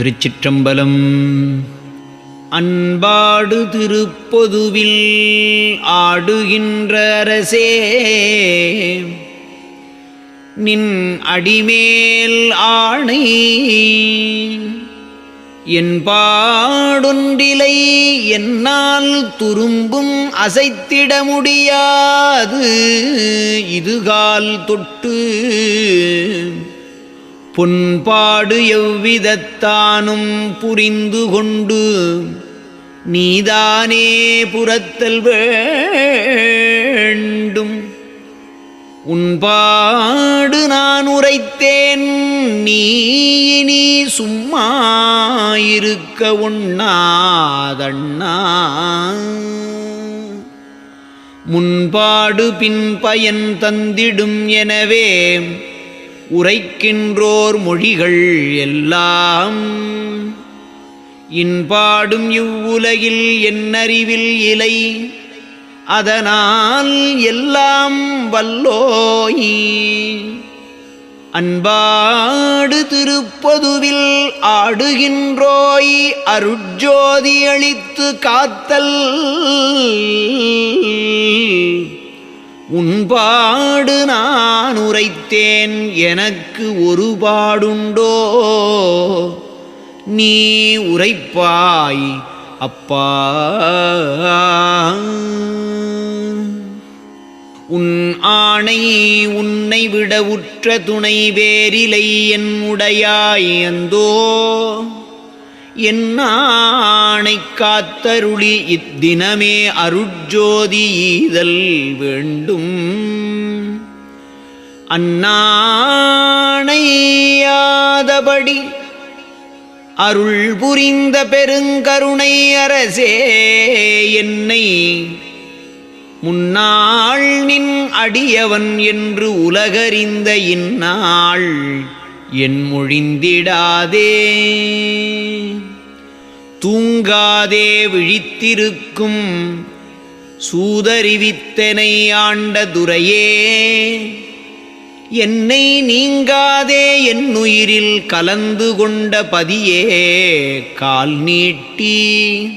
திருச்சிற்றம்பலம். அன்பாடு திருப்பொதுவில் ஆடுகின்ற அரசே நின் அடிமேல் ஆணை என் பாடொன்றிலை என்னால் துரும்பும் அசைத்திட முடியாது. இதுகால் தொட்டு புண்பாடு எவ்விதத்தானும் புரிந்து கொண்டு நீதானே புறத்தல் வேண்டும். உன்பாடு நான் உரைத்தேன் நீ இனி சும்மா இருக்க உண்ணாதண்ணா. முன்பாடு பின்பயன் தந்திடும் எனவே உரைக்கின்றோர் மொழிகள் எல்லாம். இன்பாடும் இவ்வுலகில் என்னறிவில் இலை. அதனால் எல்லாம் வல்லோய். அன்பாடு திருப்பதுவில் ஆடுகின்றோய். அருட்ஜோதி அளித்து காத்தல். உன்பாடு நான் நான் உரைத்தேன் எனக்கு ஒரு பாடுண்டோ நீ உரைப்பாய் அப்பா. உன் ஆணை உன்னை விட உற்ற துணை வேறிலை என் உடையாய் அந்தோ. என்னானை காத்தருளி இத்தினமே அருட்ஜோதி ஈதல் வேண்டும். அந்நாணையாதபடி அருள் புரிந்த பெருங்கருணை அரசே என்னை முன்னாள் நின் அடியவன் என்று உலகறிந்த இந்நாள் என் மொழிந்திடாதே. தூங்காதே விழித்திருக்கும் சூதறிவித்தனை ஆண்ட துரையே என்னை நீங்காதே என் உயிரில் கலந்து கொண்ட பதியே கால் நீட்டி.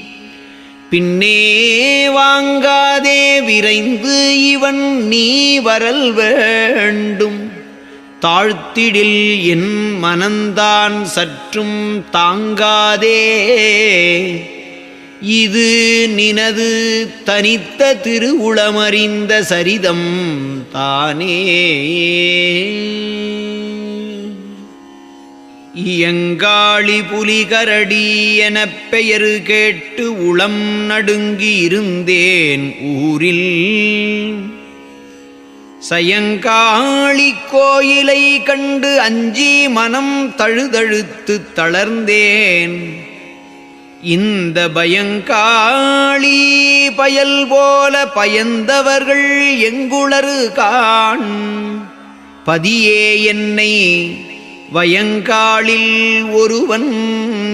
பின்னே வாங்காதே விரைந்து இவன் நீ வரல் வேண்டும். தாழ்த்திடில் என் மனந்தான் சற்றும் தாங்காதே. இது நினது தனித்த திருவுளமறிந்த சரிதம் தானே. இயங்காளி புலிகரடி எனப் பெயரு கேட்டு உளம் நடுங்கி இருந்தேன் ஊரில். சயங்காளி கோயிலை கண்டு அஞ்சி மனம் தழுதழுத்து தளர்ந்தேன். இந்த பயங்காளி பயல் போல பயந்தவர்கள் எங்குளறு காண்? பதியே என்னை வயங்காலில் ஒருவன்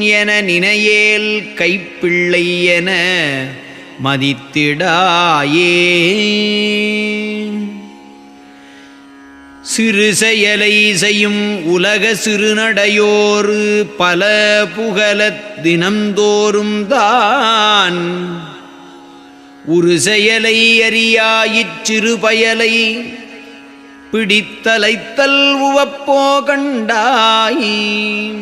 என நினையேல் கைப்பிள்ளை என மதித்திடாயே. சிறு செயலை செய்யும் உலக சிறுநடையோரு பல புகழத் தினந்தோறும் தான். ஒரு செயலை அறியாயிச்சிறு பயலை பிடித்தலைத்தல் உவப்போ கண்டாய்.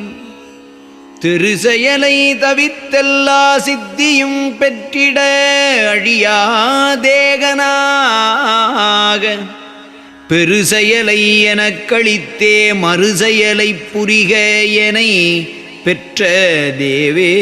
திருசெயலை தவித்தெல்லா சித்தியும் பெற்றிட அழியா தேகனாக. பெருசெயலை எனக் கழித்தே மறுசெயலை புரிக என பெற்ற தேவே.